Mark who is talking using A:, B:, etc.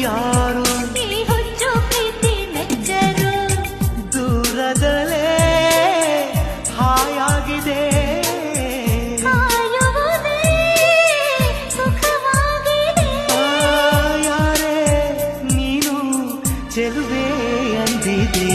A: ಯಾರು? ದೂರದಲೇ ಹಾಯಾಗಿದೆ. ಯಾರೇ ನೀನು ಚೆಲುವೆ ಅಂದಿದೆ